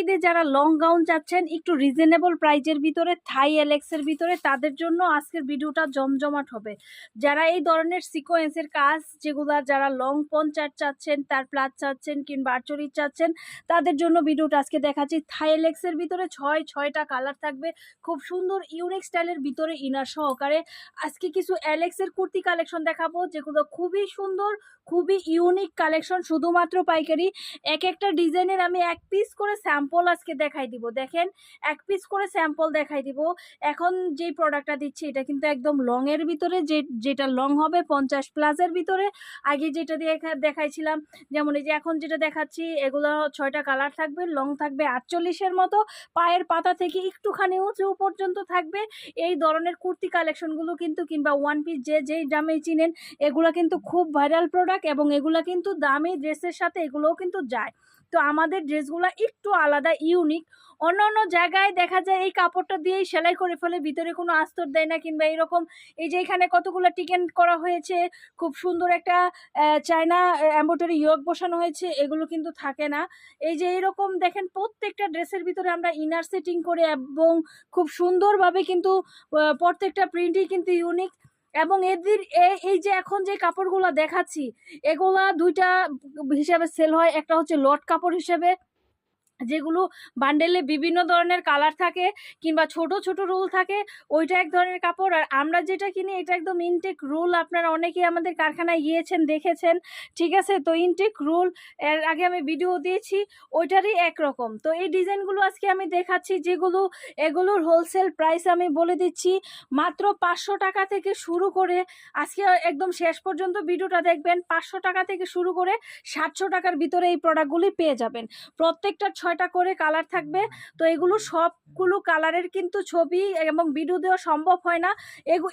ঈদে যারা long gown চাচ্ছেন, একটু রিজনেবল প্রাইজের ভিতরে থাই এলেক্সের ভিতরে, তাদের জন্য আজকের ভিডিওটা জমজমাট হবে। যারা এই ধরনের সিকোয়েন্সের কাজ, যেগুলা যারা লং পঞ্চার চাচ্ছেন, তার প্লাস চাচ্ছেন কিংবা আরচরির চাচ্ছেন, তাদের জন্য ভিডিওটা আজকে দেখাচ্ছি। থাই এলেক্সের ভিতরে ছয়, ছয়টা কালার থাকবে। খুব সুন্দর ইউনিক স্টাইলের ভিতরে ইনার সহকারে। আজকে কিছু অ্যালেক্সের কুর্তি কালেকশন দেখাবো, যেগুলো খুবই সুন্দর খুবই ইউনিক কালেকশন শুধুমাত্র পাইকারি। এক একটা ডিজাইনের আমি এক পিস করে স্যাম্পল আজকে দেখাই দিব। দেখেন, এক পিস করে স্যাম্পল দেখাই দিব। এখন যেই প্রোডাক্টটা দিচ্ছি, এটা কিন্তু একদম লং এর ভিতরে, যে, যেটা লং হবে পঞ্চাশ প্লাসের ভিতরে। আগে যেটা দেখাইছিলাম, যেমন এই যে এখন যেটা দেখাচ্ছি, এগুলো ছয়টা কালার থাকবে লং থাকবে আটচল্লিশের মতো। পায়ের পাতা থেকে একটুখানি উঁচু পর্যন্ত থাকবে। এই ধরনের কুর্তি কালেকশনগুলো কিন্তু, কিংবা ওয়ান পিস যে, যেই দামে চিনেন, এগুলো কিন্তু খুব ভাইরাল প্রোডাক্ট এবং এগুলো কিন্তু দামি ড্রেসের সাথে এগুলোও কিন্তু যায়। তো আমাদের ড্রেসগুলো একটু আলাদা, ইউনিক। অন্য অন্য জায়গায় দেখা যায় এই কাপড়টা দিয়েই সেলাই করে ফেলে, ভিতরে কোনো আস্তর দেয় না কিংবা এরকম এই যে এখানে কতগুলো টিকেন করা হয়েছে, খুব সুন্দর একটা চায়না এম্বোটারি ইয়ক বসানো হয়েছে, এগুলো কিন্তু থাকে না। এই যে এরকম দেখেন প্রত্যেকটা ড্রেসের ভিতরে আমরা ইনার সেটিং করে এবং খুব সুন্দরভাবে কিন্তু প্রত্যেকটা প্রিন্টই কিন্তু ইউনিক এবং এদের এই যে এখন যে কাপড়গুলো দেখাচ্ছি, এগুলা দুইটা হিসাবে সেল হয়, একটা হচ্ছে লট কাপড় হিসেবে যেগুলো বান্ডেলে বিভিন্ন ধরনের কালার থাকে কিংবা ছোট ছোট রোল থাকে, ওইটা এক ধরনের কাপড়। আর আমরা যেটা কিনি, এটা একদম ইনটেক রোল আপনারা অনেকেই আমাদের কারখানায় গিয়েছেন, দেখেছেন, ঠিক আছে? তো ইনটেক রোল এর আগে আমি ভিডিও দিয়েছি, ওইটারই একরকম তো এই ডিজাইনগুলো আজকে আমি দেখাচ্ছি, যেগুলো, এগুলোর হোলসেল প্রাইস আমি বলে দিচ্ছি, মাত্র পাঁচশো টাকা থেকে শুরু করে, আজকে একদম শেষ পর্যন্ত ভিডিওটা দেখবেন, পাঁচশো টাকা থেকে শুরু করে, সাতশো টাকার ভিতরে এই প্রোডাক্টগুলি পেয়ে যাবেন। প্রত্যেকটা ছয়টা করে কালার থাকবে। তো এগুলো সবগুলো কালারের কিন্তু ছবি এবং ভিডিও দেওয়া সম্ভব হয় না।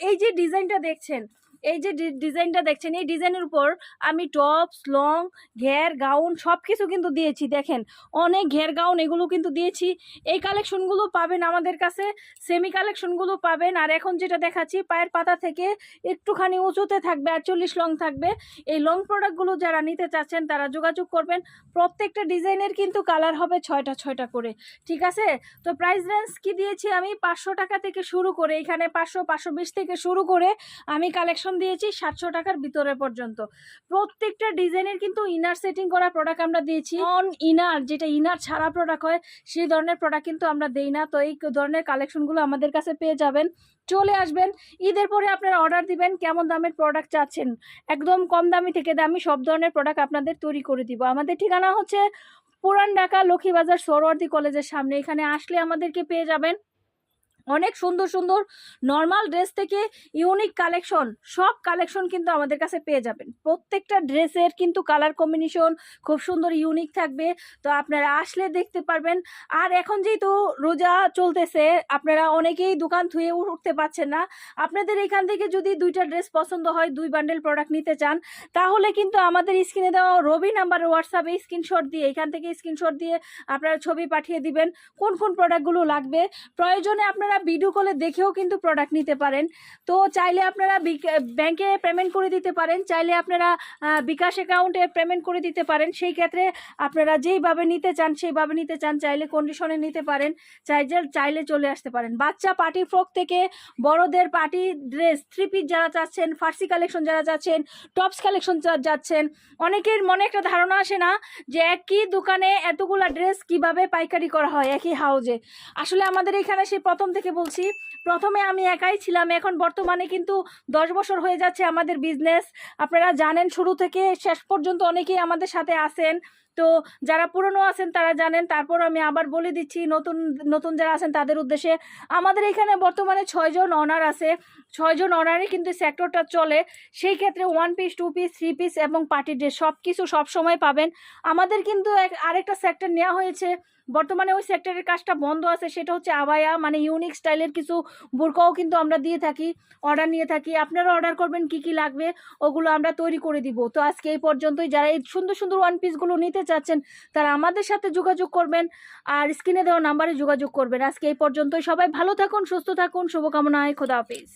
এই যে ডিজাইনটা দেখছেন এই যে ডিজাইনটা দেখছেন, এই ডিজাইনের উপর আমি টপস, লং, ঘের, গাউন সব কিছু কিন্তু দিয়েছি, দেখেন। অনেক ঘের, গাউন এগুলো কিন্তু দিয়েছি। এই কালেকশনগুলো পাবেন আমাদের কাছে, সেমি কালেকশনগুলো পাবেন। আর এখন যেটা দেখাচ্ছি, পায়ের পাতা থেকে একটুখানি উঁচুতে থাকবে, আটচল্লিশ লং থাকবে। এই লং প্রোডাক্টগুলো যারা নিতে চাচ্ছেন, তারা যোগাযোগ করবেন। প্রত্যেকটা ডিজাইনের কিন্তু কালার হবে ছয়টা ছয়টা করে, ঠিক আছে? তো প্রাইস রেঞ্জ কি দিয়েছি আমি? পাঁচশো টাকা থেকে শুরু করে, এখানে পাঁচশো পাঁচশো বিশ থেকে শুরু করে আমি কালেকশন দিয়েছি সাতশো টাকার ভিতরে পর্যন্ত। প্রত্যেকটা ডিজাইনের কিন্তু ইনার সেটিং করা প্রোডাক্ট আমরা দিয়েছি। অন ইনার যেটা ইনার ছাড়া প্রোডাক্ট হয়, সেই ধরনের প্রোডাক্ট কিন্তু আমরা দেই না। তো এই ধরনের কালেকশনগুলো আমাদের কাছে পেয়ে যাবেন। চলে আসবেন, ঈদের পরে আপনারা অর্ডার দিবেন কেমন দামের প্রোডাক্ট চাচ্ছেন। একদম কম দামি থেকে দামি সব ধরনের প্রোডাক্ট আপনাদের তৈরি করে দিব। আমাদের ঠিকানা হচ্ছে পুরান ঢাকা লক্ষ্মীবাজার সরোয়ার্দি কলেজের সামনে। এখানে আসলে আমাদেরকে পেয়ে যাবেন। অনেক সুন্দর সুন্দর নর্মাল ড্রেস থেকে ইউনিক কালেকশন সব কালেকশন কিন্তু আমাদের কাছে পেয়ে যাবেন। প্রত্যেকটা ড্রেসের কিন্তু কালার কম্বিনেশন খুব সুন্দর ইউনিক থাকবে। তো আপনারা আসলে দেখতে পারবেন। আর এখন যেহেতু রোজা চলতেছে, আপনারা অনেকেই দোকান ধুয়ে উঠতে পারছেন না। আপনাদের এখান থেকে যদি দুইটা ড্রেস পছন্দ হয়, দুই বান্ডেল প্রোডাক্ট নিতে চান, তাহলে কিন্তু আমাদের স্ক্রিনে দেওয়া রবি নাম্বার হোয়াটসঅ্যাপে স্ক্রিনশট দিয়ে, এখান থেকে স্ক্রিনশট দিয়ে আপনারা ছবি পাঠিয়ে দিবেন, কোন কোন প্রোডাক্টগুলো লাগবে। প্রয়োজনে আপনারা ভিডিও কলে দেখেও কিন্তু প্রোডাক্ট নিতে পারেন। তো চাইলে আপনারা ব্যাংকে পেমেন্ট করে দিতে পারেন। চাইলে আপনারা বিকাশ অ্যাকাউন্টে পেমেন্ট করে দিতে পারেন। সেই ক্ষেত্রে আপনারা যেইভাবে নিতে চান, সেইভাবে নিতে চান। চাইলে কন্ডিশনে নিতে পারেন। চাইলে চাইলে চলে আসতে পারেন। বাচ্চা পার্টি ফ্রক থেকে বড়দের পার্টি ড্রেস থ্রি পিস যারা চাচ্ছেন, ফার্সি কালেকশন যারা চাচ্ছেন টপস কালেকশন যাচ্ছেন, অনেকের মনে একটা ধারণা আসে না যে একই দোকানে এতগুলা ড্রেস কীভাবে পাইকারি করা হয়, একই হাউজে আসলে আমাদের এখানে সেই প্রথম থেকে বলছি, প্রথমে আমি একাই ছিলাম, এখন বর্তমানে কিন্তু দশ বছর হয়ে যাচ্ছে আমাদের বিজনেস আপনারা জানেন, শুরু থেকে শেষ পর্যন্ত অনেকেই আমাদের সাথে আসেন তো যারা পুরনো আছেন তারা জানেন, তারপর আমি আবার বলে দিচ্ছি, নতুন নতুন যারা আছেন তাদের উদ্দেশ্যে আমাদের এখানে বর্তমানে ছয়জন অনার আছে। ছয়জন অনারে কিন্তু সেক্টরটা চলে। সেই ক্ষেত্রে one piece two piece three piece এবং পার্টি ড্রেস সব কিছু সবসময় পাবেন। আমাদের কিন্তু এক, আরেকটা সেক্টর নেওয়া হয়েছে। বর্তমানে ওই সেক্টরের কাজটা বন্ধ আছে, সেটা হচ্ছে আবায়া মানে ইউনিক স্টাইলের কিছু বোরকাও কিন্তু আমরা দিয়ে থাকি অর্ডার নিয়ে থাকি। আপনারা অর্ডার করবেন, কি কি লাগবে, ওগুলো আমরা তৈরি করে দিব। তো আজকে এই পর্যন্তই। যারা এই সুন্দর সুন্দর ওয়ান পিসগুলো নিতে চাচ্ছেন, তারা আমাদের সাথে যোগাযোগ করবেন আর স্ক্রিনে দেওয়া নাম্বারে যোগাযোগ করবেন। আজকে এই পর্যন্তই। সবাই ভালো থাকুন, সুস্থ থাকুন। শুভকামনায়। খোদা হাফিজ।